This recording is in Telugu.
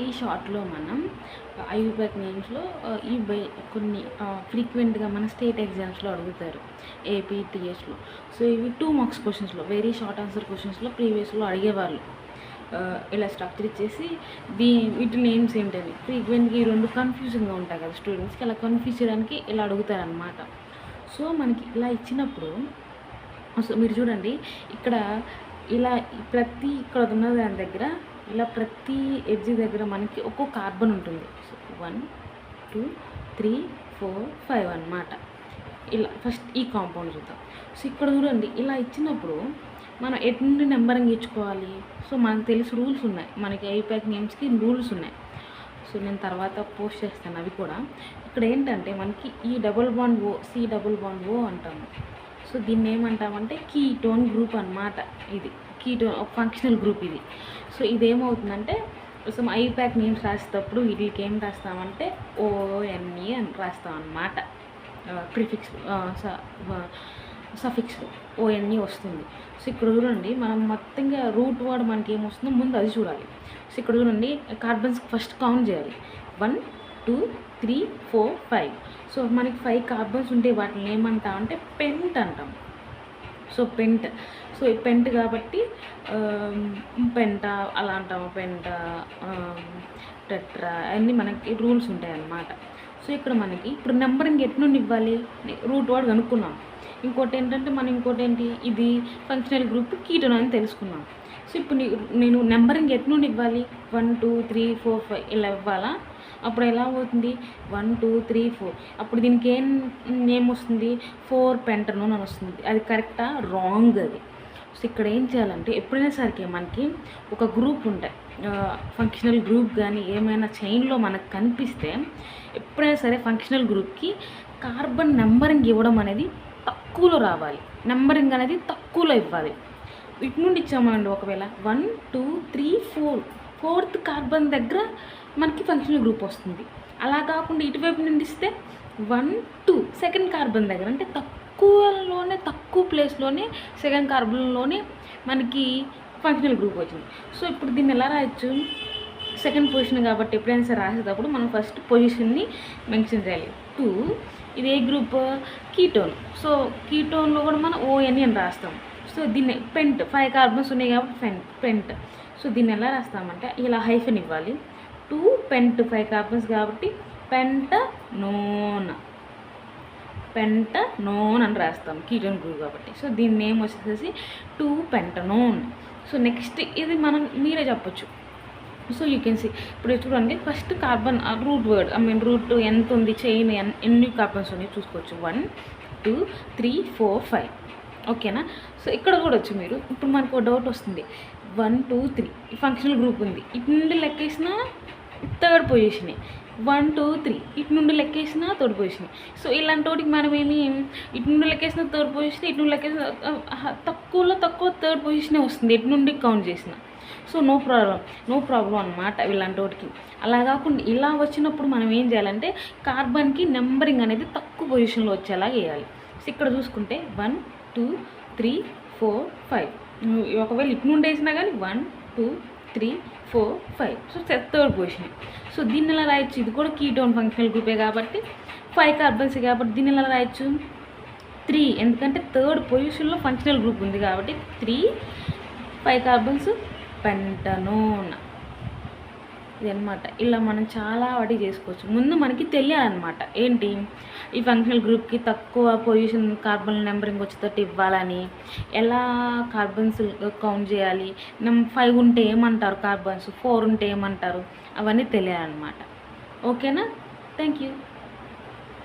ఈ షార్ట్లో మనం ఐయూపాక్ నేమ్స్లో ఈ బై కొన్ని ఫ్రీక్వెంట్గా మన స్టేట్ ఎగ్జామ్స్లో అడుగుతారు ఏపీ టీఎస్లో సో ఇవి టూ మార్క్స్ క్వశ్చన్స్లో వెరీ షార్ట్ ఆన్సర్ క్వశ్చన్స్లో ప్రీవియస్లో అడిగేవాళ్ళు. ఇలా స్ట్రక్చర్ ఇచ్చేసి దీ వీటి నేమ్స్ ఏంటని ఫ్రీక్వెంట్గా ఈ రెండు కన్ఫ్యూజింగ్గా ఉంటాయి కదా స్టూడెంట్స్కి అలా కన్ఫ్యూజ్ చేయడానికి ఇలా అడుగుతారనమాట సో మనకి ఇలా ఇచ్చినప్పుడు సో మీరు చూడండి ఇక్కడ ఇలా ప్రతి ఇక్కడ ఉన్న దాని దగ్గర ఇలా ప్రతి ఎడ్జ్ దగ్గర మనకి ఒక్కో కార్బన్ ఉంటుంది. So one two three four five అన్నమాట. ఇలా ఫస్ట్ ఈ కాంపౌండ్ చూద్దాం. సో ఇక్కడ చూడండి ఇలా ఇచ్చినప్పుడు మనం ఎటు నుండి నెంబరింగ్ ఇచ్చుకోవాలి? సో మనకు తెలిసి రూల్స్ ఉన్నాయి. మనకి ఐప్యాక్ నేమ్స్కి రూల్స్ ఉన్నాయి. సో నేను తర్వాత పోస్ట్ చేస్తాను అవి కూడా. ఇక్కడ ఏంటంటే మనకి ఈ double bond O C double bond O అంటాము. సో దీన్ని ఏమంటామంటే కీటోన్ గ్రూప్ అన్నమాట ఇది. కీటోన్ ఒక ఫంక్షనల్ గ్రూప్ ఇది. సో ఇదేమవుతుందంటే సో ఐప్యాక్ నేమ్స్ రాసేటప్పుడు వీటికి ఏం రాస్తామంటే ఓఎన్ఈ అని రాస్తాం అన్నమాట ప్రిఫిక్స్ సఫిక్స్ ఓఎన్ఈ వస్తుంది. సో ఇక్కడ చూడండి మనం మొత్తంగా రూట్ వర్డ్ మనకి ఏమొస్తుందో ముందు అది చూడాలి. సో ఇక్కడ చూడండి కార్బన్స్ ఫస్ట్ కౌంట్ చేయాలి. One two three four five. So మనకి ఫైవ్ కార్బన్స్ ఉంటే వాటిని ఏమంటామంటే పెంట్ అంటాం. సో పెంట్ సో పెంట్ కాబట్టి పెంట అలా అంటాము పెంట టెట్రా అన్నీ మనకి రూల్స్ ఉంటాయి అన్నమాట సో ఇక్కడ మనకి ఇప్పుడు నెంబరింగ్ ఎటు నుండి ఇవ్వాలి రూట్ వాడు కనుక్కున్నాం. ఇంకోటి ఏంటంటే మనం ఇంకోటి ఏంటి ఇది ఫంక్షనల్ గ్రూప్ కీటన్ అని తెలుసుకున్నాం. సో ఇప్పుడు నేను నెంబరింగ్ ఎటు నుండి ఇవ్వాలి one two three four five ఇలా ఇవ్వాలా? అప్పుడు ఎలా అవుతుంది? One two three four. అప్పుడు దీనికి ఏం నేమ్ వస్తుంది? ఫోర్ పెంటర్నూన్ అని వస్తుంది. అది కరెక్టా? రాంగ్ అది. సో ఇక్కడ ఏం చేయాలంటే ఎప్పుడైనా సరికి మనకి ఒక గ్రూప్ ఉంటాయి. ఫంక్షనల్ గ్రూప్ కానీ ఏమైనా చైన్లో మనకు కనిపిస్తే ఎప్పుడైనా సరే ఫంక్షనల్ గ్రూప్కి కార్బన్ నెంబరింగ్ ఇవ్వడం అనేది తక్కువలో రావాలి. నెంబరింగ్ అనేది తక్కువలో ఇవ్వాలి. ఇటు నుండి ఇచ్చామండి ఒకవేళ one two three four fourth carbon దగ్గర మనకి ఫంక్షనల్ గ్రూప్ వస్తుంది. అలా కాకుండా ఇటువైపు నుండి ఇస్తే వన్ టూ సెకండ్ కార్బన్ దగ్గర అంటే తక్కువలోనే తక్కువ ప్లేస్లోనే సెకండ్ కార్బన్లోనే మనకి ఫంక్షనల్ గ్రూప్ వచ్చింది. సో ఇప్పుడు దీన్ని ఎలా రాయొచ్చు? సెకండ్ పొజిషన్ కాబట్టి ఎప్పుడైనా సరే రాసేటప్పుడు మనం ఫస్ట్ పొజిషన్ని మెన్షన్ చేయాలి. టూ ఇది ఏ గ్రూప్ కీటోన్ సో కీటోన్లో కూడా మనం ఓఎన్ఎన్ అని రాస్తాం. సో దీన్ని పెంట్ ఫైవ్ కార్బన్స్ ఉన్నాయి కాబట్టి పెంట్ పెంట్. సో దీన్ని ఎలా రాస్తామంటే ఇలా హైఫెన్ ఇవ్వాలి. టూ పెంట్ ఫైవ్ కార్బన్స్ కాబట్టి పెంట నోన్ పెంట నోన్ అని రాస్తాం కీటోన్ గ్రూప్ కాబట్టి. సో దీని నేమ్ వచ్చేసి టూ పెంటనోన్ సో నెక్స్ట్ ఇది మనం మీరే చెప్పొచ్చు. సో యూ కెన్ సీ ఇప్పుడు చూడండి first carbon root word I mean root ఎంత ఉంది చైన్ ఎన్ని కార్బన్స్ ఉన్నాయి చూసుకోవచ్చు. One two three four five ఓకేనా? సో ఇక్కడ కూడా వచ్చు మీరు. ఇప్పుడు మనకు ఒక డౌట్ వస్తుంది. One two three functional group ఉంది. ఇటు నుండి లెక్కేసిన third position one two three ఇటు నుండి లెక్కేసిన థర్డ్ పొజిషన్ సో ఇలాంటి వాటికి మనం ఏమి ఇటు నుండి లెక్కేసిన థర్డ్ పొజిషన్ ఇటు నుండి లెక్కేసిన తక్కువలో తక్కువ థర్డ్ పొజిషనే వస్తుంది. ఇటు నుండి కౌంట్ చేసిన. So no problem no problem అనమాట ఇలాంటి వాటికి. అలా కాకుండా ఇలా వచ్చినప్పుడు మనం ఏం చేయాలంటే కార్బన్కి నెంబరింగ్ అనేది తక్కువ పొజిషన్లో వచ్చేలా వేయాలి. సో ఇక్కడ చూసుకుంటే one two three four five. ఒకవేళ ఇటు నుండి వేసినా కానీ one two three four five. So third position. So దీన్ని ఎలా రాయొచ్చు? ఇది కూడా కీటోన్ ఫంక్షనల్ గ్రూపే కాబట్టి ఫైవ్ కార్బన్స్ కాబట్టి దీన్ని ఎలా రాయొచ్చు? త్రీ ఎందుకంటే థర్డ్ పొజిషన్లో ఫంక్షనల్ గ్రూప్ ఉంది కాబట్టి త్రీ ఫైవ్ కార్బన్స్ పెంటనోన్ ఇదనమాట ఇలా మనం చాలా వాటి చేసుకోవచ్చు. ముందు మనకి తెలియాలన్నమాట. ఏంటి? ఈ ఫంక్షనల్ గ్రూప్కి తక్కువ పొజిషన్ కార్బన్ నెంబరింగ్ వచ్చేటట్టు ఇవ్వాలని ఎలా కార్బన్స్ కౌంట్ చేయాలి? ఫైవ్ ఉంటే ఏమంటారు కార్బన్స్ ఫోర్ ఉంటే ఏమంటారు? అవన్నీ తెలియాలన్నమాట. ఓకేనా థ్యాంక్ యూ